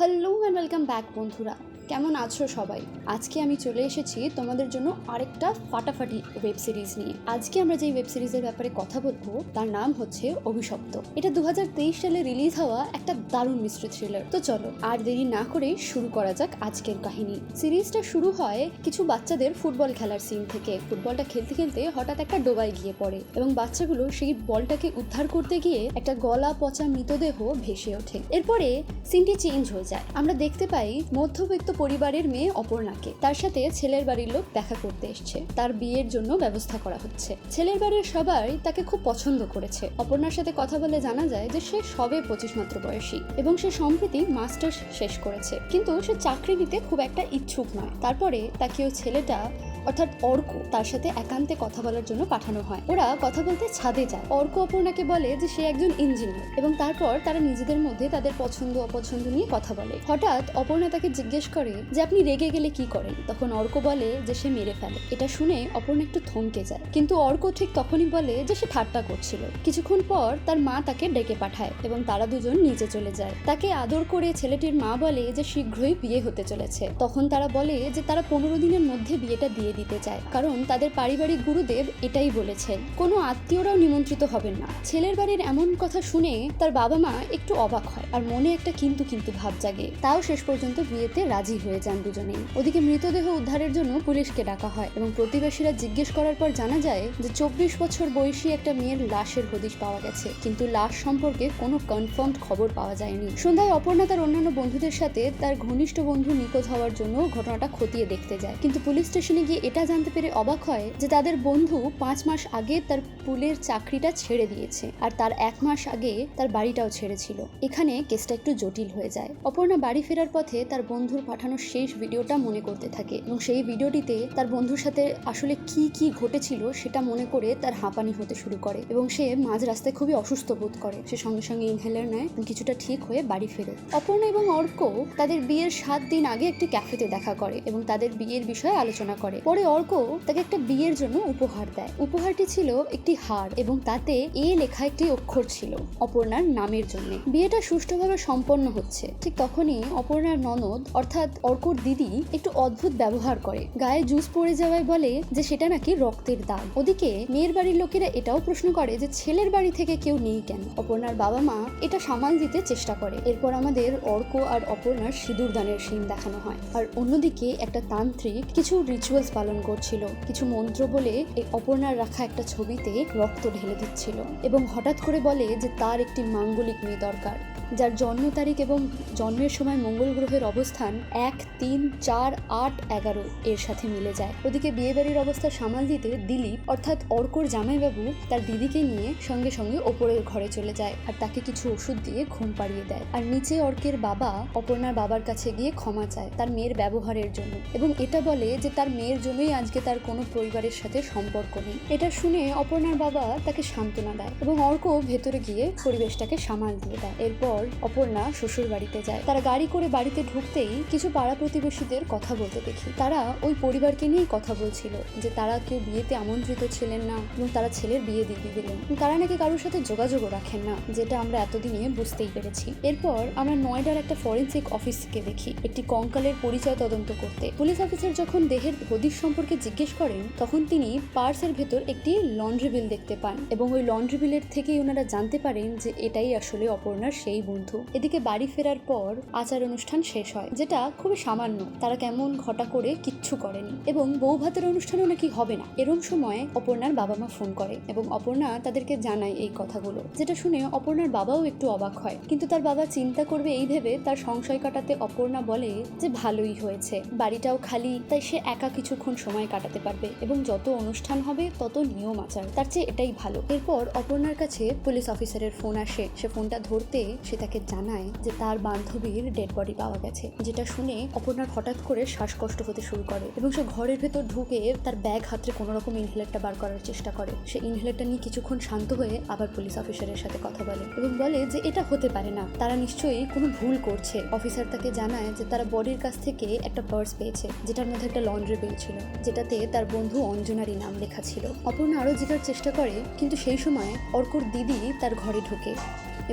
Hello and welcome back বন্ধুরা। কেমন আছো সবাই? আজকে আমি চলে এসেছি তোমাদের জন্য আরেকটা ফাটাফাটি ওয়েব সিরিজ নিয়ে। আজকে আমরা যেই ওয়েব সিরিজের ব্যাপারে কথা বলব, তার নাম হচ্ছে অভিশপ্ত। এটা দু হাজার তেইশ সালে রিলিজ হওয়া একটা দারুণ মিস্ট্রি থ্রিলার তো চলো, আর দেরি না করে শুরু করা যাক আজকের কাহিনী। সিরিজটা শুরু হয় কিছু বাচ্চাদের ফুটবল খেলার সিন থেকে। ফুটবলটা খেলতে খেলতে হঠাৎ একটা ডোবায় গিয়ে পড়ে এবং বাচ্চাগুলো সেই বলটাকে উদ্ধার করতে গিয়ে একটা গলা পচা মৃতদেহ ভেসে ওঠে। এরপরে সিনটি চেঞ্জ হয়ে যায়। আমরা দেখতে পাই মধ্যবিত্ত পরিবারের মেয়ে অপর্ণাকে। তার সাথে ছেলের বাড়ির লোক দেখা করতে এসছে। তার বিয়ের জন্য ব্যবস্থা করা হচ্ছে। ছেলের বাড়ির সবাই তাকে খুব পছন্দ করেছে। অপর্ণার সাথে কথা বলে জানা যায় যে সে সবে পঁচিশ মাত্র বয়সী এবং সে সম্প্রতি মাস্টার্স শেষ করেছে। কিন্তু সে চাকরি নিতে খুব একটা ইচ্ছুক নয়। তারপরে তাকে ওই ছেলেটা, অর্থাৎ অর্ক, তার সাথে একান্তে কথা বলার জন্য পাঠানো হয়। ওরা কথা বলতে ছাদে যায়। অর্ক অপর্ণাকে বলে যে সে একজন ইঞ্জিনিয়ার এবং তারপর তারা নিজেদের মধ্যে তাদের পছন্দ অপছন্দ নিয়ে কথা বলে। হঠাৎ অপর্ণা তাকে জিজ্ঞেস করে যে, আপনি রেগে গেলে কি করেন? তখন অর্ক বলে যে, সে মেরে ফেলে। এটা শুনে অপর্ণা একটু থমকে যায়। কিন্তু অর্ক ঠিক তখনই বলে যে, সে ঠাট্টা করছিল। কিছুক্ষণ পর তার মা তাকে ডেকে পাঠায় এবং তারা দুজন নিচে চলে যায়। তাকে আদর করে ছেলেটির মা বলে যে, শীঘ্রই বিয়ে হতে চলেছে। তখন তারা বলে যে, তারা পনেরো দিনের মধ্যে বিয়েটা দিয়ে দিতে চায়। কারণ তাদের পারিবারিক গুরুদেব এটাই বলেছেন, কোনো আত্মীয়রাও নিমন্ত্রিত হবেন না। ছেলের বাড়ির এমন কথা শুনে তার বাবা মা একটু অবাক হয় আর মনে একটা কিন্তু কিন্তু ভাব জাগে। তাও শেষ পর্যন্ত বিয়েতে রাজি হয়ে যান দুজনেই। ওদিকে মৃতদেহ উদ্ধারের জন্য পুলিশকে ডাকা হয় এবং প্রতিবেশীরা জিজ্ঞেস করার পর জানা যায় যে চব্বিশ বছর বয়সী একটা মেয়ের লাশের হদিশ পাওয়া গেছে। কিন্তু লাশ সম্পর্কে কোনো কনফার্মড খবর পাওয়া যায়নি। সন্ধ্যায় অপর্ণা তার অন্যান্য বন্ধুদের সাথে তার ঘনিষ্ঠ বন্ধু নিখোঁজ হওয়ার জন্য ঘটনাটা খতিয়ে দেখতে যায়। কিন্তু পুলিশ স্টেশনে গিয়ে এটা জানতে পেরে অবাক হয় যে তাদের বন্ধু পাঁচ মাস আগে তার পুলের চাকরিটা ছেড়ে দিয়েছে। আর তার এক মাস আগে তার বাড়িটাও ছেড়েছিল। এখানে কেসটা একটু জটিল হয়ে যায়। অপর্ণা বাড়ি ফেরার পথে তার বন্ধুর পাঠানো শেষ ভিডিওটা মনে করতে থাকে এবং সেই ভিডিওটিতে তার বন্ধুর সাথে আসলে কি কি ঘটেছিল সেটা মনে করে তার হাঁপানি হতে শুরু করে এবং সে মাঝ রাস্তায় খুবই অসুস্থ বোধ করে। সে সঙ্গে সঙ্গে ইনহেলার নেয় কিছুটা ঠিক হয়ে বাড়ি ফেরে। অপর্ণা এবং অর্ক তাদের বিয়ের সাত দিন আগে একটি ক্যাফেতে দেখা করে এবং তাদের বিয়ের বিষয়ে আলোচনা করে। পরে অর্ক তাকে একটা বিয়ের জন্য উপহার দেয়। উপহারটি ছিল একটি হার এবং তাতে এ লেখা একটি অক্ষর ছিল, অপর্ণার নামের জন্য। বিয়েটা সুষ্ঠুভাবে সম্পন্ন হচ্ছে। ঠিক তখনই অপর্ণার ননদ, অর্থাৎ অর্কর দিদি, একটু অদ্ভুত ব্যবহার করে। গায়ে জুস পড়ে যাওয়ায় বলে যে সেটা নাকি রক্তের দাগ। ওদিকে মেয়ের বাড়ির লোকেরা এটাও প্রশ্ন করে যে ছেলের বাড়ি থেকে কেউ নেই কেন? অপর্ণার বাবা মা এটা সামাল দিতে চেষ্টা করে। এরপর আমাদের অর্ক আর অপর্ণার সিঁদুর দানের সিন দেখানো হয়। আর অন্যদিকে একটা তান্ত্রিক কিছু রিচুয়ালস পালন করছিল। কিছু মন্ত্র বলে এই অপর্ণার রাখা একটা ছবিতে রক্ত ঢেলে দিচ্ছিল। এবং হঠাৎ করে বলে যে তার একটি মাঙ্গলিক মেয়ে দরকার। যার জন্ম তারিখ এবং জন্মের সময় মঙ্গল গ্রহের অবস্থান এক, তিন, চার, আট, এগারো এর সাথে মিলে যায়। ওদিকে বিয়েবাড়ির অবস্থা সামাল দিতে দিলীপ, অর্থাৎ অর্কর জামাইবাবু, তার দিদিকে নিয়ে সঙ্গে সঙ্গে ওপরের ঘরে চলে যায় আর তাকে কিছু ওষুধ দিয়ে ঘুম পাড়িয়ে দেয়। আর নিচে অর্কের বাবা অপর্ণার বাবার কাছে গিয়ে ক্ষমা চায় তার মেয়ের ব্যবহারের জন্য এবং এটা বলে যে তার মেয়ের জন্যই আজকে তার কোনো পরিবারের সাথে সম্পর্ক নেই। এটা শুনে অপর্ণার বাবা তাকে সান্ত্বনা দেয় এবং অর্ক ভেতরে গিয়ে পরিবেশটাকে সামাল দিয়ে দেয়। এরপর অপর্ণা শ্বশুর বাড়িতে যায়। তারা গাড়ি করে বাড়িতে ঢুকতেই কিছু পাড়া প্রতিবেশীদের কথা বলতে দেখি। তারা ওই পরিবারকে নিয়েই কথা বলছিল যে তারা কেউ বিয়েতে আমন্ত্রিত ছিলেন না এবং তারা ছেলের বিয়ে দিয়ে দিলেন তারা নাকি কারোর সাথে যোগাযোগও রাখেন না, যেটা আমরা এতদিনে বুঝতেই পেরেছি। এরপর আমরা নয়ডার একটা ফরেন্সিক অফিসকে দেখি, একটি কঙ্কালের পরিচয় তদন্ত করতে। পুলিশ অফিসার যখন দেহের হদিশ সম্পর্কে জিজ্ঞেস করেন, তখন তিনি পার্সের ভেতর একটি লন্ড্রি বিল দেখতে পান এবং ওই লন্ড্রি বিলের থেকেই ওনারা জানতে পারেন যে এটাই আসলে অপর্ণার সেই বন্ধু। এদিকে বাড়ি ফেরার পর আচার অনুষ্ঠান শেষ হয়, যেটা খুবই সামান্য। তারা কেমন ঘটা করে কিচ্ছু করেনি। এবং বউ ভাতের অনুষ্ঠানও নাকি হবে না। এরম সময় অপর্ণার বাবা মা ফোন করে এবং অপর্ণা তাদেরকে জানায় এই কথাগুলো, যেটা শুনে অপর্ণার বাবাও একটু অবাক হয়। কিন্তু তার বাবা চিন্তা করবে এই ভেবে তার সংশয় কাটাতে অপর্ণা বলে যে ভালোই হয়েছে। বাড়িটাও খালি, তাই সে একা কিছুক্ষণ সময় কাটাতে পারবে এবং যত অনুষ্ঠান হবে, তত নিয়ম আচার। তার চেয়ে এটাই ভালো। এরপর অপর্ণার কাছে পুলিশ অফিসারের ফোন আসে। সে ফোনটা ধরতে সে তাকে জানায় যে তার বান্ধবীর ডেড বডি পাওয়া গেছে, যেটা শুনে অপর্ণার হঠাৎ করে শ্বাসকষ্ট হতে শুরু করে এবং সে ঘরের ভেতর ঢুকে তার ব্যাগ হাতে কোনো রকম ইনহেলারটা বার করার চেষ্টা করে। সে ইনহেলারটা নিয়ে কিছুক্ষণ শান্ত হয়ে আবার পুলিশ অফিসারের সাথে কথা বলে এবং বলে যে এটা হতে পারে না, তারা নিশ্চয়ই কোনো ভুল করছে। অফিসার তাকে জানায় যে তারা বডির কাছ থেকে একটা পার্স পেয়েছে, যেটার মধ্যে একটা লন্ড্রি বিল ছিল, যেটাতে তার বন্ধু অঞ্জনারই নাম লেখা ছিল। অপর্ণা আরও জিগার চেষ্টা করে, কিন্তু সেই সময় অর্কর দিদি তার ঘরে ঢোকে।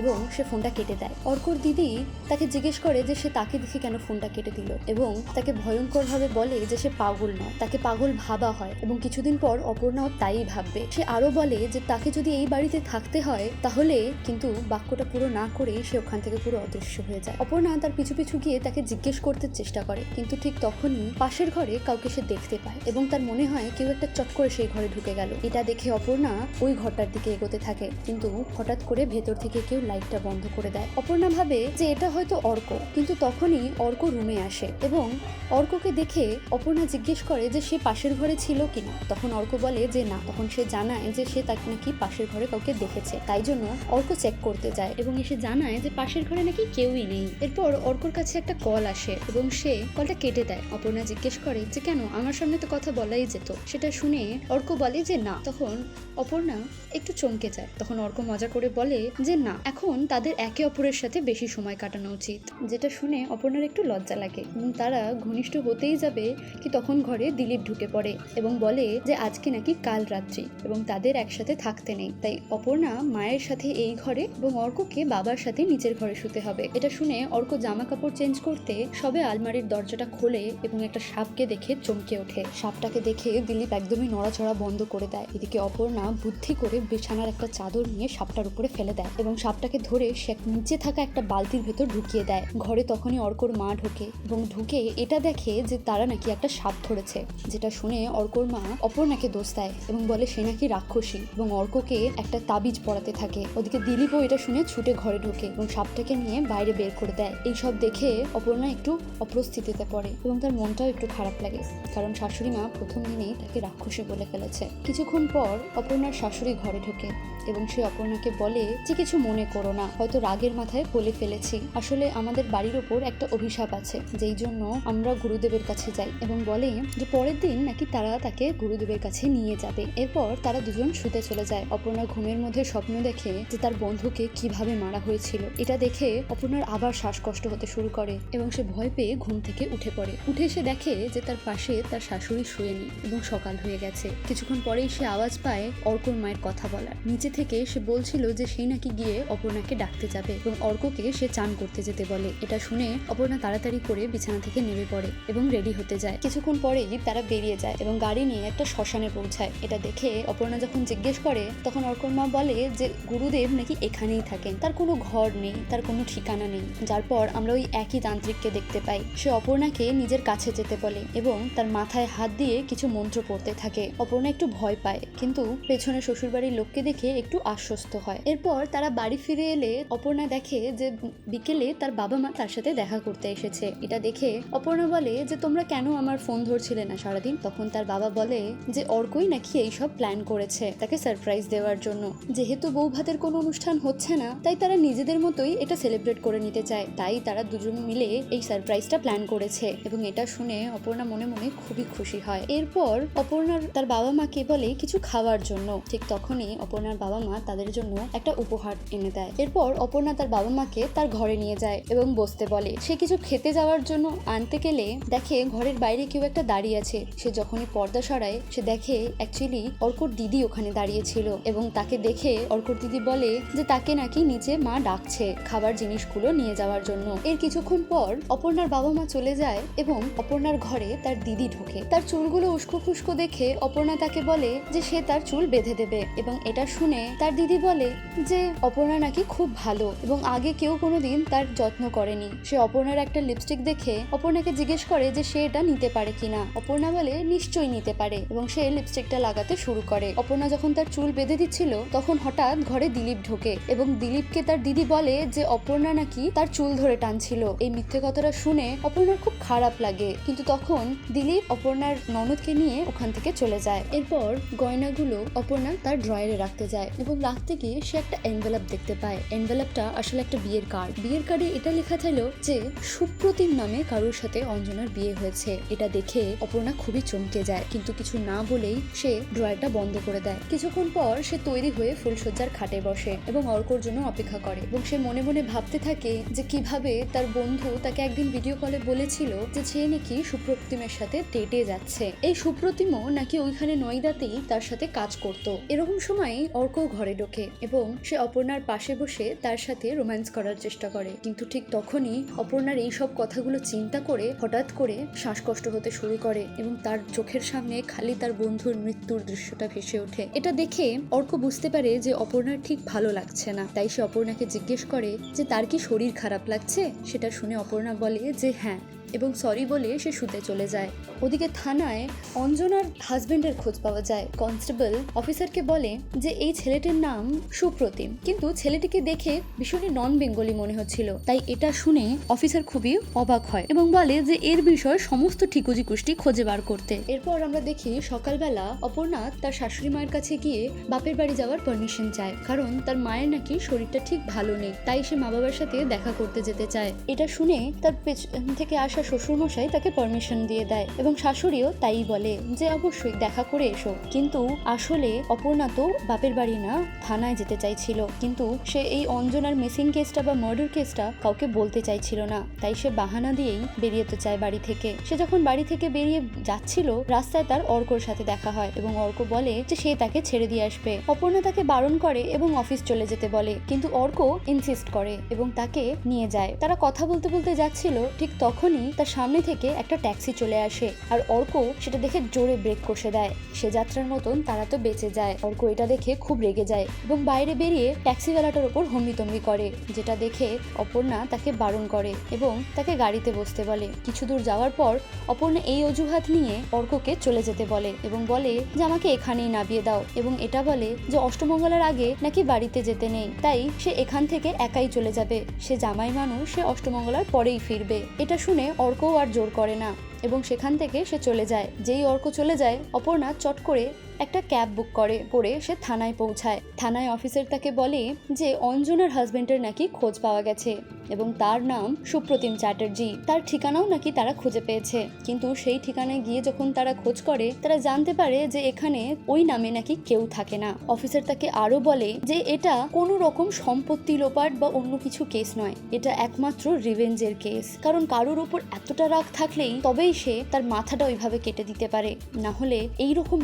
এবং সে ফোনটা কেটে দেয়। অর্কর দিদি তাকে জিজ্ঞেস করে যে সে তাকে দেখে কেন ফোনটা কেটে দিল এবং তাকে ভয়ঙ্করভাবে বলে যে সে পাগল নয়, তাকে পাগল ভাবা হয় এবং কিছুদিন পর অপর্ণাও তাই ভাববে। সে আরও বলে যে তাকে যদি এই বাড়িতে থাকতে হয়, তাহলে কিন্তু বাক্যটা পুরো না করেই সে ওখান থেকে পুরো অদৃশ্য হয়ে যায়। অপর্ণা তার পিছু পিছু গিয়ে তাকে জিজ্ঞেস করতে চেষ্টা করে, কিন্তু ঠিক তখনই পাশের ঘরে কাউকে সে দেখতে পায় এবং তার মনে হয় কেউ একটা চট করে সেই ঘরে ঢুকে গেল। এটা দেখে অপর্ণা ওই ঘরটার দিকে এগোতে থাকে, কিন্তু হঠাৎ করে ভেতর থেকে কেউ লাইটটা বন্ধ করে দেয়। অপর্ণা ভাবে যে এটা হয়তো অর্ক কিন্তু তখনই অর্ক রুমে আসে এবং অর্ককে দেখে অপর্ণা জিজ্ঞেস করে যে সে পাশের ঘরে ছিল কিনা। তখন অর্ক বলে যে না, তখন সে জানায় যে সে তাকে নাকি পাশের ঘরে কাউকে দেখেছে। তাই জন্য অর্ক চেক করতে যায় এবং এসে জানায় যে পাশের ঘরে নাকি কেউই নেই। এরপর অর্কর কাছে একটা কল আসে এবং সে কলটা কেটে দেয়। অপর্ণা জিজ্ঞেস করে যে কেন, আমার সামনে তো কথা বলাই যেত। সেটা শুনে অর্ক বলে যে না। তখন অপর্ণা একটু চমকে যায়। তখন অর্ক মজা করে বলে যে না এখন তাদের একে অপরের সাথে বেশি সময় কাটানো উচিত। যেটা শুনে অপর্ণার একটু লজ্জা লাগে এবং তারা ঘনিষ্ঠ হতেই যাবে কি তখন ঘরে দিলীপ ঢুকে পড়ে এবং বলে যে, আজকে নাকি কাল রাত্রি এবং তাদের একসাথে থাকতে নেই। তাই অপর্ণা মায়ের সাথে এই ঘরে এবং অর্ককে বাবার সাথে নিচের ঘরে শুতে হবে। এটা শুনে অর্ক জামা কাপড় চেঞ্জ করতে সবে আলমারির দরজাটা খোলে এবং একটা সাপকে দেখে চমকে ওঠে। সাপটাকে দেখে দিলীপ একদমই নড়াচড়া বন্ধ করে দেয়। এদিকে অপর্ণা বুদ্ধি করে বিছানার একটা চাদর নিয়ে সাপটার উপরে ফেলে দেয় এবং সাপটাকে ধরে সে নিচে থাকা একটা বালতির ভেতর ঢুকিয়ে দেয়। ঘরে তখনই অর্কর মা ঢোকে এবং ঢুকে এটা দেখে যে তারা নাকি একটা সাপ ধরেছে, যেটা শুনে অর্কর মা অপর্ণাকে দোষ দেয় এবং বলে সে নাকি রাক্ষসী এবং অর্ককে একটা তাবিজ পড়াতে থাকে। ওদিকে দিলীপও এটা শুনে ছুটে ঘরে ঢোকে এবং সাপটাকে নিয়ে বাইরে বের করে দেয়। এইসব দেখে অপর্ণা একটু অপ্রস্তুতিতে পড়ে এবং তার মনটাও একটু খারাপ লাগে, কারণ শাশুড়ি মা প্রথম দিনেই তাকে রাক্ষসী বলে ফেলেছে। কিছুক্ষণ পর অপর্ণার শাশুড়ি ঘরে ঢোকে। এবং সে অপর্ণাকে বলে, যে কিছু মনে করো না, হয়তো রাগের মাথায় বলে ফেলেছি। আসলে আমাদের বাড়ির ওপর একটা অভিশাপ আছে, যেই জন্য আমরা গুরুদেবের কাছে যাই। এবং বলে যে পরের দিন নাকি তারা তাকে গুরুদেবের কাছে নিয়ে যাবে। এরপর তারা দুজন শুতে চলে যায়। অপর্ণা ঘুমের মধ্যে স্বপ্ন দেখে যে তার বন্ধুকে কীভাবে মারা হয়েছিল। এটা দেখে অপর্ণার আবার শ্বাসকষ্ট হতে শুরু করে এবং সে ভয় পেয়ে ঘুম থেকে উঠে পড়ে। উঠে এসে দেখে যে তার পাশে তার শাশুড়ি শুয়ে শুয়েনি এবং সকাল হয়ে গেছে। কিছুক্ষণ পরেই সে আওয়াজ পায় অর্কর মায়ের কথা বলার। নিচে থেকে সে বলছিল যে সেই নাকি গিয়ে অপর্ণাকে ডাকতে যাবে এবং অর্ককে সে চান করতে যেতে বলে। এটা শুনে অপর্ণা তাড়াতাড়ি করে বিছানা থেকে নেমে পড়ে এবং রেডি হতে যায়। কিছুক্ষণ পরেই তারা বেরিয়ে যায় এবং গাড়ি নিয়ে একটা শ্মশানে পৌঁছায়। এটা দেখে অপর্ণা যখন জিজ্ঞেস করে, তখন অর্কর মা বলে যে, গুরুদেব নাকি এখানেই থাকেন। তার কোনো ঘর নেই, তার কোনো ঠিকানা নেই। যার পর আমরা ওই একই তান্ত্রিককে দেখতে পাই। সে অপর্ণাকে নিজের কাছে যেতে বলে এবং তার মাথায় হাত দিয়ে কিছু মন্ত্র পড়তে থাকে। অপর্ণা একটু ভয় পায়, কিন্তু পেছনে শ্বশুরবাড়ির লোককে দেখে একটু আশ্বস্ত হয়। এরপর তারা বাড়ি ফিরে এলে অপর্ণা দেখে যে বিকেলে তার বাবা মা তার সাথে দেখা করতে এসেছে। এটা দেখে অপর্ণা বলে যে, তোমরা কেন আমার ফোন ধরছিলে না সারাদিন? তখন তার বাবা বলে যে, অর্কই নাকি এইসব প্ল্যান করেছে তাকে সারপ্রাইজ দেওয়ার জন্য। যেহেতু বউ ভাতের কোনো অনুষ্ঠান হচ্ছে না, তাই তারা নিজেদের মতোই এটা সেলিব্রেট করে নিতে চায়। তাই তারা দুজন মিলে এই সারপ্রাইজটা প্ল্যান করেছে এবং এটা শুনে অপর্ণা মনে মনে খুবই খুশি হয়। এরপর অপর্ণার তার বাবা মাকে বলে, কিছু খাওয়ার জন্য। ঠিক তখনই অপর্ণার বাবা মা তাদের জন্য একটা উপহার এনে দেয়। এরপর অপর্ণা তার বাবা মাকে তার ঘরে নিয়ে যায় এবং বসতে বলে। সে কিছু খেতে যাওয়ার জন্য আনতে গেলে দেখে ঘরের বাইরে কেউ একটা দাঁড়িয়ে আছে। সে যখনই পর্দা সরায়, সে দেখে অ্যাকচুয়ালি অর্কর দিদি ওখানে দাঁড়িয়ে ছিল এবং তাকে দেখে অর্কর দিদি বলে যে তাকে নাকি নিচে মা ডাকছে খাবার জিনিসগুলো নিয়ে যাওয়ার জন্য। এর কিছুক্ষণ পর অপর্ণার বাবা মা চলে যায় এবং অপর্ণার ঘরে তার দিদি ঢোকে। তার চুলগুলো উস্কো খুস্কো দেখে অপর্ণা তাকে বলে যে সে তার চুল বেঁধে দেবে এবং এটা শুনে তার দিদি বলে যে, অপর্ণা নাকি খুব ভালো এবং আগে কেউ কোনোদিন তার যত্ন করেনি। সে অপর্ণার একটা লিপস্টিক দেখে অপর্ণাকে জিজ্ঞেস করে যে, সে এটা নিতে পারে কিনা? অপর্ণা বলে, নিশ্চয়ই নিতে পারে। এবং সে লিপস্টিকটা লাগাতে শুরু করে। অপর্ণা যখন তার চুল বেঁধে দিচ্ছিল, তখন হঠাৎ ঘরে দিলীপ ঢোকে এবং দিলীপকে তার দিদি বলে যে, অপর্ণা নাকি তার চুল ধরে টানছিল। এই মিথ্যে কথাটা শুনে অপর্ণার খুব খারাপ লাগে। কিন্তু তখন দিলীপ অপর্ণার ননদকে নিয়ে ওখান থেকে চলে যায়। এরপর গয়নাগুলো অপর্ণা তার ড্রয়ারে রাখতে যায়। এবং রাখতে গিয়ে সে একটা এনভেলপ দেখতে পায়। এনভেলপটা আসলে একটা বিয়ের কার্ড বিয়ের কার্ডে এটা লেখা ছিল যে, সুপ্রতিম নামে কারোর সাথে অঞ্জনার বিয়ে হয়েছে। এটা দেখে অপর্ণা খুবই চমকে যায়। কিন্তু কিছু না বলেই সে ড্রয়ারটা বন্ধ করে দেয়। কিছুক্ষণ পর সে তৈরি হয়ে ফুলসজ্জার খাটে বসে এবং অর্কর জন্য অপেক্ষা করে এবং সে মনে মনে ভাবতে থাকে যে, কীভাবে তার বন্ধু তাকে একদিন ভিডিও কলে বলেছিল যে, সে নাকি সুপ্রতিমের সাথে ডেটে যাচ্ছে। এই সুপ্রতিমও নাকি ওইখানে নয়দাতেই তার সাথে কাজ করত। এরকম সময় অর্ক ঘরে ঢোকে এবং সে অপর্ণার পাশে বসে তার সাথে রোম্যান্স করার চেষ্টা করে। কিন্তু ঠিক তখনই অপর্ণার এই সব কথাগুলো চিন্তা করে হঠাৎ করে শ্বাসকষ্ট হতে শুরু করে এবং তার চোখের সামনে খালি তার বন্ধুর মৃত্যুর দৃশ্যটা ভেসে ওঠে। এটা দেখে অর্ক বুঝতে পারে যে অপর্ণার ঠিক ভালো লাগছে না। তাই সে অপর্ণাকে জিজ্ঞেস করে যে, তার কি শরীর খারাপ লাগছে? সেটা শুনে অপর্ণা বলে যে হ্যাঁ এবং সরি বলে সে শুতে চলে যায়। ওদিকে থানায় অঞ্জনার হাজবেন্ডের খোঁজ পাওয়া যায়। কনস্টেবল অফিসারকে বলে যে, এই ছেলেটির নাম সুপ্রতিম। কিন্তু ছেলেটিকে দেখে ভীষণই নন বেঙ্গলি মনে হচ্ছিল। তাই এটা শুনে অফিসার খুবই অবাক হয় এবং বলে যে, এর বিষয়ে সমস্ত ঠিকুজি কুষ্টি খোঁজে বার করতে। এরপর আমরা দেখি সকালবেলা অপর্ণা তার শাশুড়ি মায়ের কাছে গিয়ে বাপের বাড়ি যাওয়ার পারমিশন চায়। কারণ তার মায়ের নাকি শরীরটা ঠিক ভালো নেই, তাই সে মা বাবার সাথে দেখা করতে যেতে চায়। এটা শুনে তার পেছন থেকে আসা শ্বশুরমশাই তাকে পারমিশন দিয়ে দেয় এবং শাশুড়িও তাই বলে যে, অবশ্যই দেখা করে এসো। কিন্তু আসলে অপর্ণা তো বাপের বাড়ি না, থানায় যেতে চাইছিল। কিন্তু সে এই অঞ্জনার মিসিং কেসটা বা মার্ডার কেসটা কাউকে বলতে চাইছিল না। তাই সে বাহানা দিয়েই বেরিয়েতে চায় বাড়ি থেকে। সে যখন বাড়ি থেকে বেরিয়ে যাচ্ছিল, রাস্তায় তার অর্কর সাথে দেখা হয় এবং অর্ক বলে যে, সে তাকে ছেড়ে দিয়ে আসবে। অপর্ণা তাকে বারণ করে এবং অফিস চলে যেতে বলে। কিন্তু অর্ক ইনসিস্ট করে এবং তাকে নিয়ে যায়। তারা কথা বলতে বলতে যাচ্ছিল, ঠিক তখনই তার সামনে থেকে একটা ট্যাক্সি চলে আসে আর অর্ক সেটা দেখে জোরে ব্রেক কষে দেয়। সে যাত্রার মতন তারা তো বেঁচে যায়। অর্ক এটা দেখে খুব রেগে যায় এবং বাইরে বেরিয়ে ট্যাক্সিওয়ালাটার ওপর হম্বিতম্বি করে, যেটা দেখে অপর্ণা তাকে বারণ করে এবং তাকে গাড়িতে বসতে বলে। কিছু দূর যাওয়ার পর অপর্ণা এই অজুহাত নিয়ে অর্ককে চলে যেতে বলে এবং বলে যে, আমাকে এখানেই নামিয়ে দাও। এবং এটা বলে যে, অষ্টমঙ্গলার আগে নাকি বাড়িতে যেতে নেই, তাই সে এখান থেকে একাই চলে যাবে। সে জামাই মানুষ, সে অষ্টমঙ্গলার পরেই ফিরবে। এটা শুনে অর্কও আর জোর করে না। এবং সেখান থেকে সে চলে যায়। যেই অর্ক চলে যায়, অপর্ণা চট করে একটা ক্যাব বুক করে করে সে থানায় পৌঁছায়। থানায় অফিসার তাকে বলে যে অঞ্জনার হাজবেন্ডের নাকি খোঁজ পাওয়া গেছে এবং তার নাম সুপ্রতিম চ্যাটার্জি। তার ঠিকানাও নাকি তারা খুঁজে পেয়েছে। কিন্তু সেই ঠিকানায় গিয়ে যখন তারা খোঁজ করে, তারা জানতে পারে যে এখানে ওই নামে নাকি কেউ থাকে না। অফিসার তাকে আরও বলে যে, এটা কোনো রকম সম্পত্তি লোপাট বা অন্য কিছু কেস নয়। এটা একমাত্র রিভেঞ্জের কেস। কারণ কারোর উপর এতটা রাগ থাকলেই তবেই সে তার মাথাটা ওইভাবে কেটে দিতে পারে। না হলে এইরকম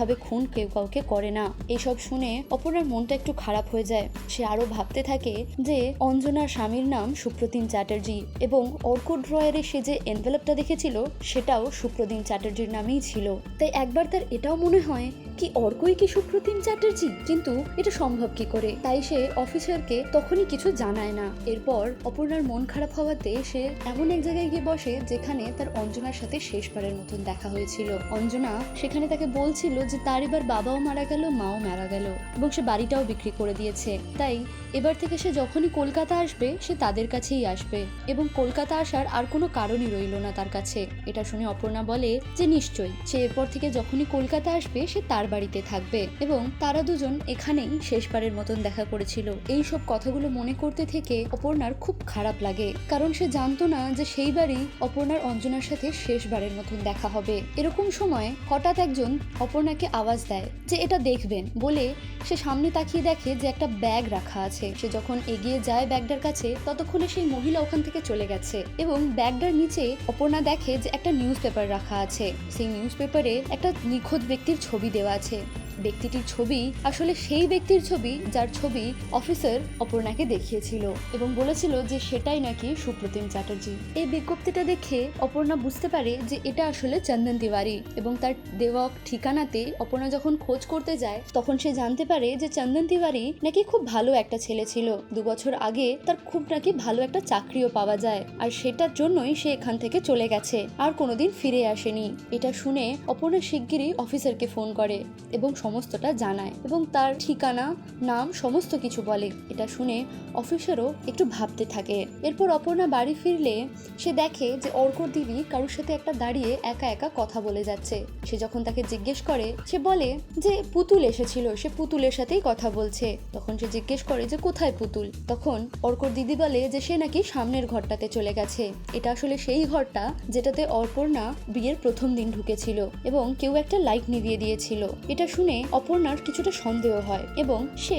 নৃশংসভাবে খুন কেউ কাউকে করে না। এসব শুনে অপর্ণার মনটা একটু খারাপ হয়ে যায়। সে আরও ভাবতে থাকে যে অঞ্জনার স্বামীর নাম সুপ্রতিম চ্যাটার্জি এবং অর্ক ড্রয়ারে সে যে এনভেলপটা দেখেছিল, সেটাও সুপ্রতিম চ্যাটার্জির নামেই ছিল। তাই একবার তার এটাও মনে হয় কি অর্কই কি সুপ্রতিম চ্যাটার্জি? কিন্তু এটা সম্ভব কি করে? তাই সে অফিসারকে তখনই কিছু জানায় না। এরপর অপর্ণার মন খারাপ হওয়াতে সে এমন এক জায়গায় গিয়ে বসে যেখানে তার অঞ্জনার সাথে শেষবারের মতন দেখা হয়েছিল। অঞ্জনা সেখানে তাকে বলছিল যে তার এবার বাবাও মারা গেল, মাও মারা গেল। এবং সে বাড়িটাও বিক্রি করে দিয়েছে। তাই এবার থেকে সে যখনই কলকাতা আসবে, সে তাদের কাছেই আসবে। এবং কলকাতা আসার আর কোনো কারণই রইল না তার কাছে। এটা শুনে অপর্ণা বলে যে, নিশ্চয়ই, সে এরপর থেকে যখনই কলকাতা আসবে, সে তার বাড়িতে থাকবে। এবং তারা দুজন এখানেই শেষবারের মতন দেখা করেছিল। এই সব কথাগুলো মনে করতে থেকে অপর্ণার খুব খারাপ লাগে। কারণ সে জানতো না যে, সেই বাড়ি অপর্ণার অঞ্জনার সাথে শেষবারের মতন দেখা হবে। এরকম সময় হঠাৎ একজন অপর্ণাকে আওয়াজ দেয় যে এটা দেখবেন বলে সে সামনে তাকিয়ে দেখে যে একটা ব্যাগ রাখা আছে। সে যখন এগিয়ে যায় ব্যাগটার কাছে, ততক্ষণে সেই মহিলা ওখান থেকে চলে গেছে এবং ব্যাগটার নিচে অপর্ণা দেখে যে একটা নিউজ পেপার রাখা আছে। সেই নিউজ পেপারে একটা নিখোঁজ ব্যক্তির ছবি দেওয়া আছে। ব্যক্তিটির ছবি, আসলে সেই ব্যক্তির ছবি যার ছবি অফিসার অপর্ণাকে দেখিয়েছিল এবং বলেছিল যে সেটাই নাকি সুপ্রতিম চ্যাটার্জি। এই বিজ্ঞপ্তিটা দেখে অপর্ণা বুঝতে পারে যে এটা আসলে চন্দন তিওয়ারি এবং তার দেওয়া ঠিকানাতে অপর্ণা যখন খোঁজ করতে যায়, তখন সে জানতে পারে যে চন্দন তিওয়ারি নাকি খুব ভালো একটা ছেলে ছিল। দু বছর আগে তার খুব নাকি ভালো একটা চাকরিও পাওয়া যায় আর সেটার জন্যই সে এখান থেকে চলে গেছে আর কোনোদিন ফিরে আসেনি। এটা শুনে অপর্ণা শিগগিরই অফিসারকে ফোন করে এবং সমস্তটা জানায় এবং তার ঠিকানা, নাম, সমস্ত কিছু বলে। এটা শুনে অফিসারও একটু ভাবতে থাকে। এরপর অপর্ণা বাড়ি ফিরলে সে দেখে যে অর্কর দিদি কারোর সাথে একটা দাঁড়িয়ে একা একা কথা বলে যাচ্ছে। সে যখন তাকে জিজ্ঞেস করে, সে বলে যে, পুতুল এসেছিল, সে পুতুলের সাথেই কথা বলছে। তখন সে জিজ্ঞেস করে যে, কোথায় পুতুল? তখন অর্কর দিদি বলে যে, সে নাকি সামনের ঘরটাতে চলে গেছে। এটা আসলে সেই ঘরটা যেটাতে অর্পর্ণা বিয়ের প্রথম দিন ঢুকেছিল এবং কেউ একটা লাইট নিভিয়ে দিয়েছিল। এটা শুনে অপর্ণার কিছুটা সন্দেহ হয় এবং সে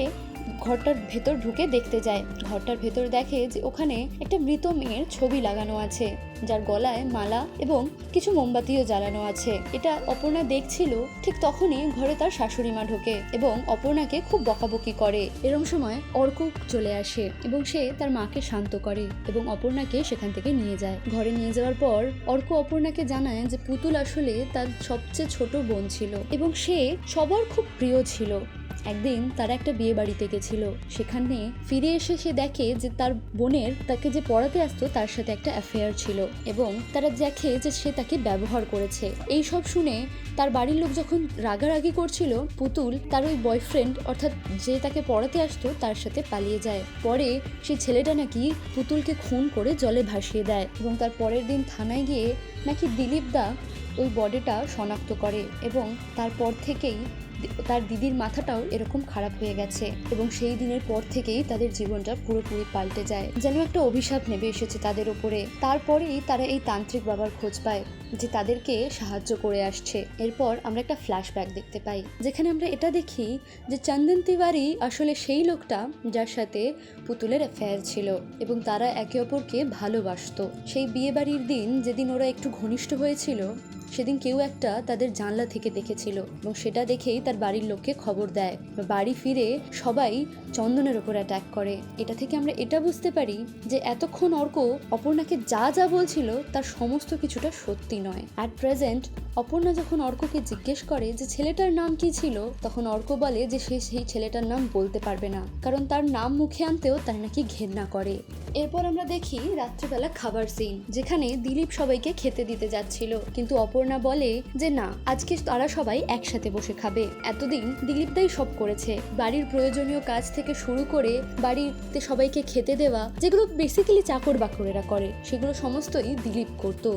ঘরটার ভেতর ঢুকে দেখতে যায়। ঘরটার ভেতর দেখে যে ওখানে একটা মৃত মেয়ের ছবি লাগানো আছে, যার গলায় মালা এবং কিছু মোমবাতিও জ্বালানো আছে। এটা অপর্ণা দেখছিল ঠিক তখনই ঘরে তার শাশুড়ি মা ঢোকে এবং অপর্ণাকে খুব বকাবকি করে। এরম সময় অর্ক চলে আসে এবং সে তার মাকে শান্ত করে এবং অপর্ণাকে সেখান থেকে নিয়ে যায়। ঘরে নিয়ে যাওয়ার পর অর্ক অপর্ণাকে জানায় যে পুতুল আসলে তার সবচেয়ে ছোট বোন ছিল এবং সে সবার খুব প্রিয় ছিল। একদিন তারা একটা বিয়ে বাড়িতে গেছিল। সেখানে ফিরে এসে সে দেখে যে তার বোনের তাকে যে পড়াতে আসতো তার সাথে একটা অ্যাফেয়ার ছিল এবং তারা দেখে যে সে তাকে ব্যবহার করেছে। এই সব শুনে তার বাড়ির লোক যখন রাগারাগি করছিল, পুতুল তার ওই বয়ফ্রেন্ড অর্থাৎ যে তাকে পড়াতে আসতো তার সাথে পালিয়ে যায়। পরে সেই ছেলেটা নাকি পুতুলকে খুন করে জলে ভাসিয়ে দেয় এবং তার পরের দিন থানায় গিয়ে নাকি দিলীপ দা ওই বডিটা শনাক্ত করে এবং তারপর থেকেই তার দিদির মাথাটাও এরকম খারাপ হয়ে গেছে এবং সেই দিনের পর থেকেই তাদের জীবনটা পুরোপুরি পাল্টে যায়। যেন একটা অভিশাপ নেমে এসেছে তাদের ওপরে। তারপরেই তারা এই তান্ত্রিক বাবার খোঁজ পায় যে তাদেরকে সাহায্য করে আসছে। এরপর আমরা একটা ফ্ল্যাশব্যাক দেখতে পাই, যেখানে আমরা এটা দেখি যে চন্দন তিওয়ারি আসলে সেই লোকটা যার সাথে পুতুলের অ্যাফেয়ার ছিল এবং তারা একে অপরকে ভালোবাসতো। সেই বিয়ে বাড়ির দিন যেদিন ওরা একটু ঘনিষ্ঠ হয়েছিল সেদিন কেউ একটা তাদের জানলা থেকে দেখেছিল এবং সেটা দেখেই তার বাড়ির লোককে খবর দেয়। বাড়ি ফিরে সবাই চন্দনের ওপর অ্যাটাক করে। এটা থেকে আমরা এটা বুঝতে পারি যে এতক্ষণ অর্ক অপর্ণাকে যা যা বলছিল তার সমস্ত কিছুটা সত্যি নয়। অ্যাট প্রেজেন্ট অপর্ণা যখন অর্ককে জিজ্ঞেস করে যে ছেলেটার নাম কি ছিল, তখন অর্ক বলে যে সে সেই ছেলেটার নাম বলতে পারবে না, কারণ তার নাম মুখে আনতেও তার নাকি ঘেন্না করে। এরপর আমরা দেখি রাত্রিবেলা খাবার সিন যেখানে দিলীপ সবাইকে খেতে দিতে যাচ্ছিল, কিন্তু অপর্ণা বলে যে, না, আজকে তারা সবাই একসাথে বসে খাবে। এতদিন দিলীপ দাই সব করেছে। বাড়ির প্রয়োজনীয় কাজ থেকে শুরু করে বাড়িতে সবাইকে খেতে দেওয়া, যেগুলো বেসিক্যালি চাকর বাকরেরা করে, সেগুলো সমস্তই দিলীপ করতো।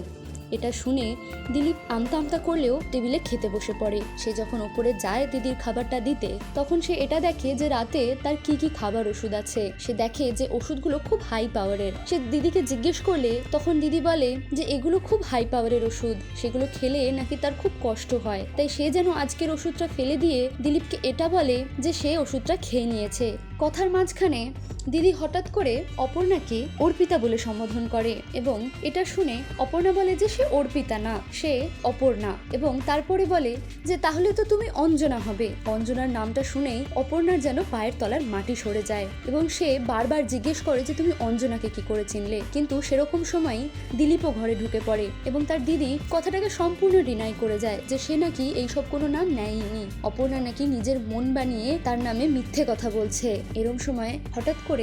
এটা শুনে দিলীপ আমতা আমতা করলেও টেবিলে খেতে বসে পড়ে। সে যখন ওপরে যায় দিদির খাবারটা দিতে, তখন সে এটা দেখে যে রাতে তার কি কি খাবার ওষুধ আছে। সে দেখে যে ওষুধগুলো খুব হাই পাওয়ারের সে দিদিকে জিজ্ঞেস করলে, তখন দিদি বলে যে এগুলো খুব হাই পাওয়ারের ওষুধ। সেগুলো খেলে নাকি তার খুব কষ্ট হয়। তাই সে যেন আজকের ওষুধটা ফেলে দিয়ে দিলীপকে এটা বলে যে সে ওষুধটা খেয়ে নিয়েছে। কথার মাঝখানে দিদি হঠাৎ করে অপর্ণাকে অর্পিতা বলে সম্বোধন করে এবং এটা শুনে অপর্ণা বলে যে সে অর্পিতা না, সে অপর্ণা এবং তারপরে বলে যে তাহলে তো তুমি অঞ্জনা হবে। অঞ্জনার নামটা শুনেই অপর্ণার যেন পায়ের তলার মাটি সরে যায় এবং সে বারবার জিজ্ঞেস করে যে তুমি অঞ্জনাকে কি করে চিনলে। কিন্তু সেরকম সময়ই দিলীপও ঘরে ঢুকে পড়ে এবং তার দিদি কথাটাকে সম্পূর্ণ ডিনাই করে যায় যে সে নাকি এইসব কোনো নাম নেয়নি। অপর্ণা নাকি নিজের মন বানিয়ে তার নামে মিথ্যে কথা বলছে। এরম সময় হঠাৎ করে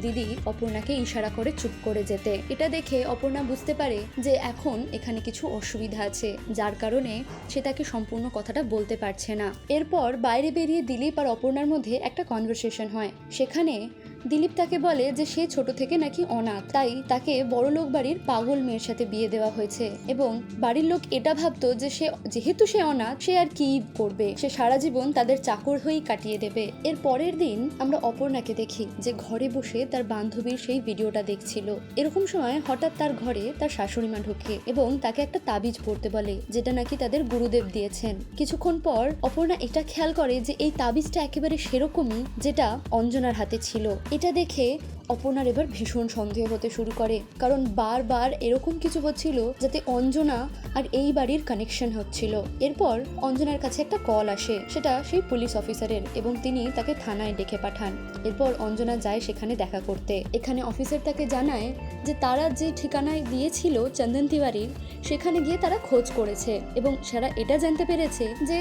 দিদি অপর্ণাকে ইশারা করে চুপ করে যেতে। এটা দেখে অপর্ণা বুঝতে পারে যে এখন এখানে কিছু অসুবিধা আছে, যার কারণে সে তাকে সম্পূর্ণ কথাটা বলতে পারছে না। এরপর বাইরে বেরিয়ে দিলীপ আর অপর্ণার মধ্যে একটা কনভারসেশন হয়। সেখানে দিলীপ তাকে বলে যে সে ছোট থেকে নাকি অনাথ। তাই তাকে বড়লোক বাড়ির পাগল মেয়ের সাথে বিয়ে দেওয়া হয়েছে এবং বাড়ির লোক এটা ভাবতো যে সে, যেহেতু সে অনাথ, সে আর কি করবে? সে সারা জীবন তাদের চাকর হয়েই কাটিয়ে দেবে। এর পরের দিন আমরা অপর্ণাকে দেখি যে ঘরে বসে তার বান্ধবীর সেই ভিডিওটা দেখছিল। এরকম সময় হঠাৎ তার ঘরে তার শাশুড়ি মা ঢোকে এবং তাকে একটা তাবিজ পড়তে বলে, যেটা নাকি তাদের গুরুদেব দিয়েছেন। কিছুক্ষণ পর অপর্ণা এটা খেয়াল করে যে এই তাবিজটা একেবারে সেরকমই যেটা অঞ্জনার হাতে ছিল। এটা দেখে অপর্ণার এবার ভীষণ সন্দেহ হতে শুরু করে, কারণ বারবার এরকম কিছু হচ্ছিল যাতে অঞ্জনা আর এই বাড়ির কানেকশন হচ্ছিল। এরপর অঞ্জনার কাছে একটা কল আসে, সেটা সেই পুলিশ অফিসারের এবং তিনি তাকে থানায় ডেকে পাঠান। এরপর অঞ্জনা যায় সেখানে দেখা করতে। এখানে অফিসার তাকে জানায় যে তারা যে ঠিকানায় দিয়েছিল চন্দন তিওয়ারির সেখানে গিয়ে তারা খোঁজ করেছে এবং সারা এটা জানতে পেরেছে যে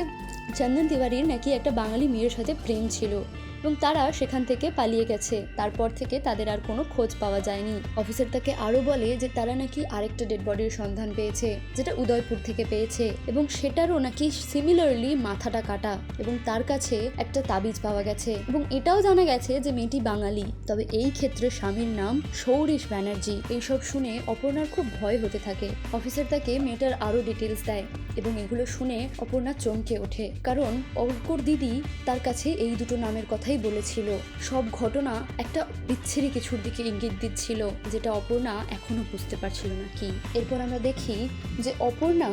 চন্দন তিওয়ারির নাকি একটা বাঙালি মেয়ের সাথে প্রেম ছিল। এবং তারা সেখান থেকে পালিয়ে গেছে। তারপর থেকে তাদের আর কোনো খোঁজ পাওয়া যায়নি। অফিসার তাকে আরও বলে যে তারা নাকি আরেকটা ডেড বডির সন্ধান পেয়েছে, যেটা উদয়পুর থেকে পেয়েছে এবং সেটারও নাকি সিমিলারলি মাথাটা কাটা এবং তার কাছে একটা তাবিজ পাওয়া গেছে এবং এটাও জানা গেছে যে মেয়েটি বাঙালি। তবে এই ক্ষেত্রে স্বামীর নাম সৌরিশ ব্যানার্জি। এইসব শুনে অপর্ণার খুব ভয় হতে থাকে। অফিসার তাকে মেয়েটার আরও ডিটেলস দেয় এবং এগুলো শুনে অপর্ণা চমকে ওঠে। কারণ অর্কর দিদি তার কাছে এই দুটো নামের কথাই কথাই বলেছিল। সব ঘটনা একটা বিচ্ছিরি কিছুর দিকে ইঙ্গিত দিচ্ছিল, যেটা অপর্ণা এখনও বুঝতে পারছিল না কি। এরপর আমরা দেখি যে অপর্ণা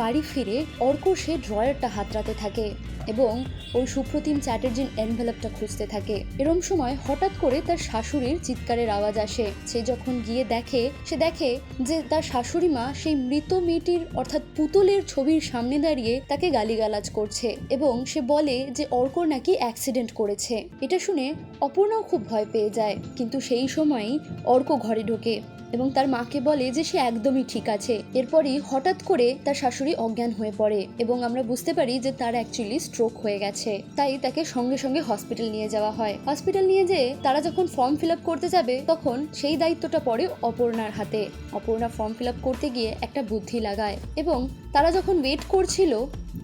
বাড়ি ফিরে অর্ক সে ড্রয়ারটা হাতড়াতে থাকে এবং ওই সুপ্রতিম চ্যাটার্জির এনভেলপটা খুঁজতে থাকে। এরম সময় হঠাৎ করে তার শাশুড়ির চিৎকারের আওয়াজ আসে। সে যখন গিয়ে দেখে, সে দেখে যে তার শাশুড়ি মা সেই মৃত মেয়েটির অর্থাৎ পুতুলের ছবির সামনে দাঁড়িয়ে তাকে গালিগালাজ করছে এবং সে বলে যে অর্ক নাকি অ্যাক্সিডেন্ট করেছে। এটা শুনে অপর্ণাও খুব ভয় পেয়ে যায়। কিন্তু সেই সময়ই অর্ক ঘরে ঢোকে এবং তার মাকে বলে যে সে একদমই ঠিক আছে। এরপরই হঠাৎ করে তার শাশুড়ি অজ্ঞান হয়ে পড়ে এবং আমরা বুঝতে পারি যে তার অ্যাকচুয়ালি স্ট্রোক হয়ে গেছে। তাই তাকে সঙ্গে সঙ্গে হসপিটাল নিয়ে যাওয়া হয়। হসপিটাল নিয়ে যেয়ে তারা যখন ফর্ম ফিল করতে যাবে, তখন সেই দায়িত্বটা পড়ে অপর্ণার হাতে। অপর্ণা ফর্ম ফিল করতে গিয়ে একটা বুদ্ধি লাগায় এবং তারা যখন ওয়েট করছিল,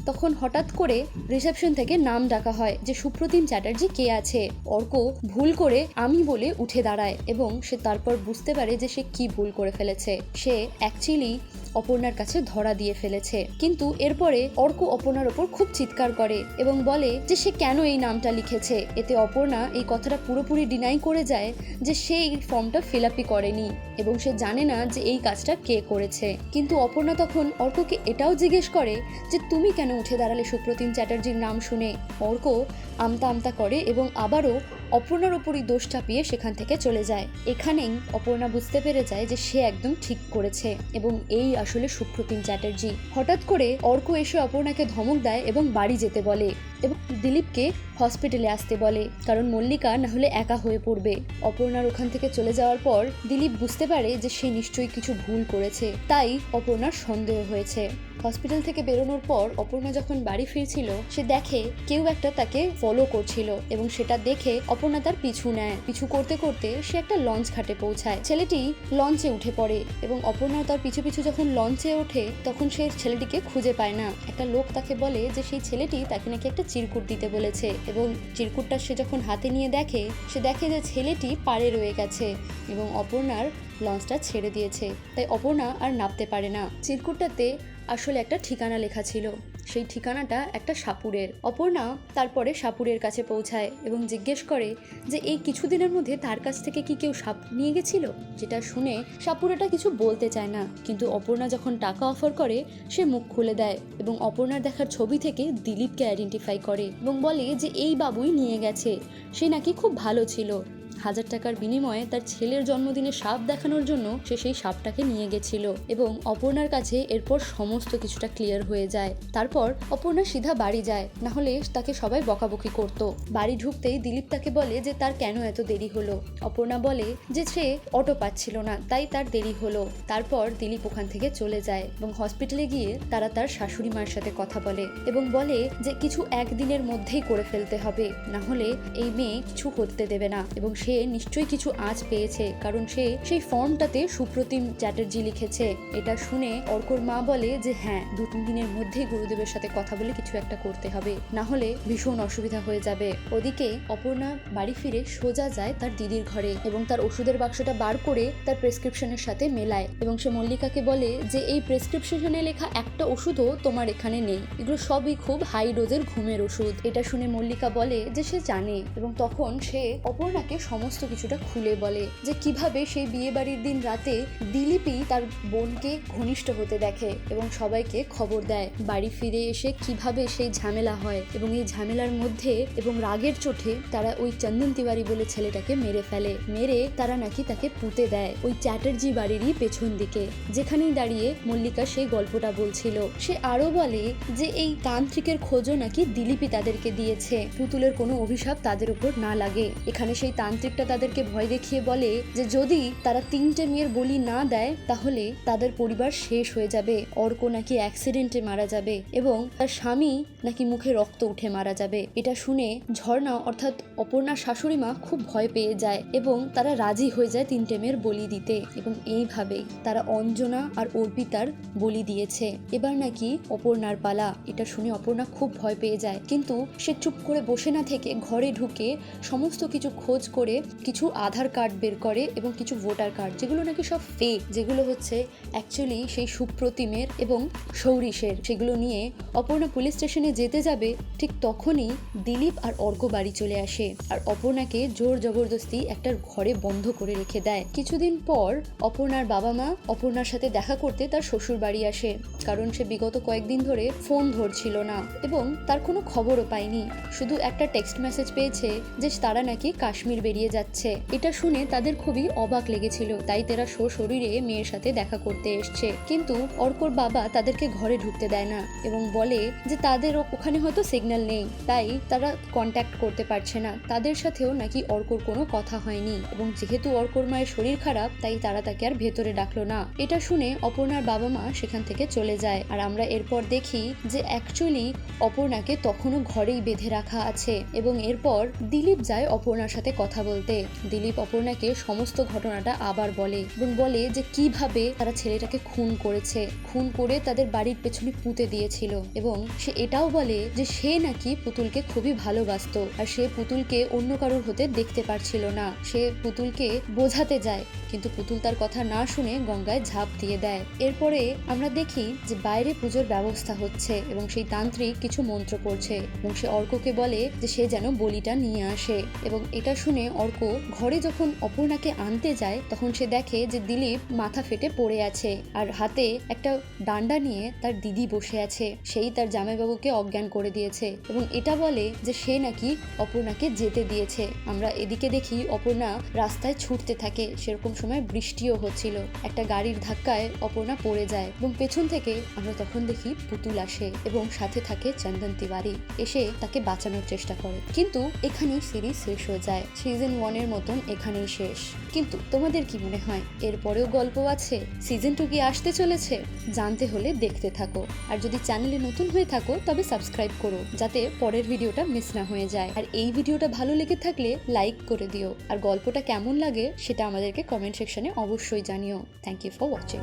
তখন হঠাৎ করে রিসেপশন থেকে নাম ডাকা হয় যে সুপ্রতিম চ্যাটার্জি কে আছে? অর্ক ভুল করে আমি বলে উঠে দাঁড়ায় এবং সে তারপর বুঝতে পারে যে সে কি ভুল করে ফেলেছে। সে অ্যাকচুয়ালি অপর্ণার কাছে ধরা দিয়ে ফেলেছে। কিন্তু এরপরে অর্ক অপর্ণার ওপর খুব চিৎকার করে এবং বলে যে সে কেন এই নামটা লিখেছে? এতে অপর্ণা এই কথাটা পুরোপুরি ডিনাই করে যায় যে সে এই ফর্মটা ফিল আপই করেনি এবং সে জানে না যে এই কাজটা কে করেছে। কিন্তু অপর্ণা তখন অর্ককে এটাও জিজ্ঞেস করে যে তুমি কেন উঠে দাঁড়ালে সুপ্রতিম চ্যাটার্জির নাম শুনে? অর্ক আমতা আমতা করে এবং আবারও অপর্ণার ওপরই দোষ চাপিয়ে সেখান থেকে চলে যায়। এখানেই অপর্ণা বুঝতে পেরে যায় যে সে একদম ঠিক করেছে এবং এই আসলে সুপ্রতিম চ্যাটার্জি। হঠাৎ করে অর্ক এসে অপর্ণাকে ধমক দেয় এবং বাড়ি যেতে বলে এবং দিলীপকে হসপিটালে আসতে বলে, কারণ মল্লিকা না হলে একা হয়ে পড়বে। অপর্ণার ওখান থেকে চলে যাওয়ার পর দিলীপ বুঝতে পারে যে সে নিশ্চয়ই কিছু ভুল করেছে, তাই অপর্ণার সন্দেহ হয়েছে। হসপিটাল থেকে বেরোনোর পর অপর্ণা যখন বাড়ি ফিরছিল, সে দেখে কেউ একটা তাকে ফলো করছিল এবং সেটা দেখে অপর্ণা তার পিছু নেয়। পিছু করতে করতে সে একটা লঞ্চ ঘাটে পৌঁছায়। ছেলেটি লঞ্চে উঠে পড়ে এবং অপর্ণা তার পিছু পিছু যখন লঞ্চে ওঠে, তখন সে ছেলেটিকে খুঁজে পায় না। একটা লোক তাকে বলে যে সেই ছেলেটি তাকে নাকি একটা চিরকুট দিতে বলেছে এবং চিরকুটটা সে যখন হাতে নিয়ে দেখে, সে দেখে যে ছেলেটি পাড়ে রয়ে গেছে এবং অপর্ণার লঞ্চটা ছেড়ে দিয়েছে। তাই অপর্ণা আর নামতে পারে না। চিরকুটটাতে আসলে একটা ঠিকানা লেখা ছিল। সেই ঠিকানাটা একটা সাপুরের। অপর্ণা তারপরে সাপুরের কাছে পৌঁছায় এবং জিজ্ঞেস করে যে, এই কিছুদিনের মধ্যে তার কাছ থেকে কি কেউ সাপ নিয়ে গেছিল? যেটা শুনে সাপুরেটা কিছু বলতে চায় না। কিন্তু অপর্ণা যখন টাকা অফার করে, সে মুখ খুলে দেয় এবং অপর্ণার দেখার ছবি থেকে দিলীপকে আইডেন্টিফাই করে এবং বলে যে, এই বাবুই নিয়ে গেছে। সে নাকি খুব ভালো ছিল। হাজার টাকার বিনিময়ে তার ছেলের জন্মদিনে সাপ দেখানোর জন্য সে সেই সাপটাকে নিয়ে গেছিল এবং অপর্ণার কাছে এরপর সমস্ত কিছুটা ক্লিয়ার হয়ে যায়। তারপর অপর্ণা সিধা বাড়ি যায়, না হলে তাকে সবাই বকাবকি করত। বাড়ি ঢুকতেই দিলীপ তাকে বলে যে তার কেন এত দেরি হলো? অপর্ণা বলে যে সে অটো পাচ্ছিল না, তাই তার দেরি হলো। তারপর দিলীপ ওখান থেকে চলে যায় এবং হসপিটালে গিয়ে তারা তার শাশুড়ি মার সাথে কথা বলে এবং বলে যে কিছু একদিনের মধ্যেই করে ফেলতে হবে, না হলে এই মেয়ে কিছু করতে দেবে না। এবং সে নিশ্চয়ই কিছু আঁচ পেয়েছে, কারণ সে সেই ফর্মটাতে সুপ্রতিম চ্যাটার্জি লিখেছে। এটা শুনে অর্কর মা বলে যে হ্যাঁ দু তিন দিনের মধ্যেই গুরুদেবের সাথে কথা বলে কিছু একটা করতে হবে। না হলে ভীষণ অসুবিধা হয়ে যাবে। ওদিকে অপর্ণা বাড়ি ফিরে সোজা যায় তার দিদির ঘরে এবং তার ওষুধের বাক্সটা বার করে তার প্রেসক্রিপশনের সাথে মেলায় এবং সে মল্লিকাকে বলে যে, এই প্রেসক্রিপশনে লেখা একটা ওষুধও তোমার এখানে নেই। এগুলো সবই খুব হাই ডোজের ঘুমের ওষুধ। এটা শুনে মল্লিকা বলে যে, সে জানে। এবং তখন সে অপর্ণাকে সমস্ত কিছুটা খুলে বলে যে কীভাবে সেই বিয়ে বাড়ির দিন রাতে দিলীপই তার বোনকে ঘনিষ্ঠ হতে দেখে এবং সবাইকে খবর দেয়। বাড়ি ফিরে এসে কীভাবে সেই ঝামেলা হয় এবং এই ঝামেলার মধ্যে এবং রাগের চোটে তারা ওই চন্দন তিওয়ারি বলে ছেলেটাকে মেরে ফেলে। মেরে তারা নাকি তাকে পুঁতে দেয় ওই চ্যাটার্জি বাড়িরই পেছন দিকে। যেখানেই দাঁড়িয়ে মল্লিকা সেই গল্পটা বলছিল। সে আরও বলে যে এই তান্ত্রিকের খোঁজও নাকি দিলীপই তাদেরকে দিয়েছে। পুতুলের কোনো অভিশাপ তাদের উপর না লাগে। এখানে সেই তান্ত্রিকটা তাদেরকে ভয় দেখিয়ে বলে যে যদি তারা তিনটে মেয়ের বলি না দেয়, তাহলে তাদের পরিবার শেষ হয়ে যাবে, অর্ক নাকি অ্যাক্সিডেন্টে মারা যাবে এবং তার স্বামী নাকি মুখে রক্ত উঠে মারা যাবে। এটা শুনে ঝর্ণা অর্থাৎ অপর্ণার শাশুড়ি মা খুব ভয় পেয়ে যায় এবং তারা রাজি হয়ে যায় তিনটে মেয়ের বলি দিতে এবং এইভাবেই তারা অঞ্জনা আর অর্পিতার বলি দিয়েছে। এবার নাকি অপর্ণার পালা, এটা শুনে অপর্ণা খুব ভয় পেয়ে যায়। কিন্তু সে চুপ করে বসে না থেকে ঘরে ঢুকে সমস্ত কিছু খোঁজ করে কিছু আধার কার্ড বের করে এবং কিছু ভোটার কার্ড, যেগুলো নাকি সব ফেক যেগুলো হচ্ছে অ্যাকচুয়ালি সেই সুপ্রতিমের এবং সৌরিশের। সেগুলো নিয়ে অপর্ণা পুলিশ স্টেশনে যেতে যাবে, ঠিক তখনই দিলীপ আর অর্ক বাড়ি চলে আসে। আর অপর্ণাকে জোর জবরদস্তি একটা ঘরে বন্ধ করে রেখে দেয়। কিছুদিন পর অপর্ণার বাবা মা অপর্ণার সাথে দেখা করতে তার শ্বশুর বাড়ি আসে, কারণ সে বিগত কয়েকদিন ধরে ফোন ধরছিল না এবং তার কোনো খবরও পায়নি। শুধু একটা টেক্সট মেসেজ পেয়েছে যে তারা নাকি কাশ্মীর বেরিয়ে যাচ্ছে। এটা শুনে তাদের খুবই অবাক লেগেছিল। তাই তারা শরীরে মেয়ের সাথে দেখা করতে এসছে। কিন্তু অর্কর বাবা তাদেরকে ঘরে ঢুকতে দেয় না এবং বলে যে তাদের ওখানে হয়তো সিগন্যাল নেই। তাই তারা কন্ট্যাক্ট করতে পারছে না। তাদের সাথেও নাকি অর্কর কোনো কথা হয়নি। এবং যেহেতু অর্কর মায়ের শরীর খারাপ, তাই তারা তাকে আর ভেতরে ডাকলো না। এটা শুনে অপর্ণার বাবা মা সেখান থেকে চলে যায়। আর আমরা এরপর দেখি যে অ্যাকচুয়ালি অপর্ণাকে তখনও ঘরেই বেঁধে রাখা আছে। এবং এরপর দিলীপ যায় অপর্ণার সাথে কথা বলতে দিলীপ অপর্ণাকে সমস্ত ঘটনাটা আবার বলে এবং বলে যে কীভাবে তারা ছেলেটাকে খুন করেছে। খুন করে তাদের বাড়ির পেছনে পুঁতে দিয়েছিল এবং সে এটাও বলে যে সে নাকি পুতুলকে খুবই ভালোবাসত আর সে পুতুলকে অন্য কারোর হতে দেখতে পারছিল না। সে পুতুলকে বোঝাতে যায় কিন্তু পুতুল তার কথা না শুনে গঙ্গায় ঝাঁপ দিয়ে দেয়। এরপরে আমরা দেখি যে বাইরে পুজোর ব্যবস্থা হচ্ছে এবং সেই তান্ত্রিক কিছু মন্ত্র পড়ছে এবং সে অর্ককে বলে যে সে যেন বলিটা নিয়ে আসে এবং এটা শুনে অর্ক ঘরে যখন অপর্ণাকে আনতে যায় তখন সে দেখে যে দিলীপ মাথা ফেটে পড়ে আছে আর হাতে একটা ডান্ডা নিয়ে তার দিদি বসে আছে। সেই তার জামাইবাবুকে অজ্ঞান করে দিয়েছে এবং এটা বলে যে সে নাকি অপর্ণাকে যেতে দিয়েছে। আমরা এদিকে দেখি অপর্ণা রাস্তায় ছুটতে থাকে। সেরকম সময় বৃষ্টিও হচ্ছিল। একটা গাড়ির ধাক্কায় অপর্ণা পড়ে যায় এবং পেছন থেকে আমরা তখন দেখি পুতুল আসে এবং সাথে থাকে চন্দন তিওয়ারি। এসে তাকে বাঁচানোর চেষ্টা করে। কিন্তু এখানেই সিরিজ শেষ হয়ে যায়। সিজন ওয়ানের মতন এখানেই শেষ। কিন্তু তোমাদের কি মনে হয় এরপরেও গল্প আছে? সিজন টু কি আসতে চলেছে? জানতে হলে দেখতে থাকো। আর যদি চ্যানেলে নতুন হয়ে থাকো, তবে সাবস্ক্রাইব করো, যাতে পরের ভিডিওটা মিস না হয়ে যায়। আর এই ভিডিওটা ভালো লেগে থাকলে লাইক করে দিও। আর গল্পটা কেমন লাগে, সেটা আমাদেরকে কমেন্ট সেকশনে অবশ্যই জানিও। Thank you for watching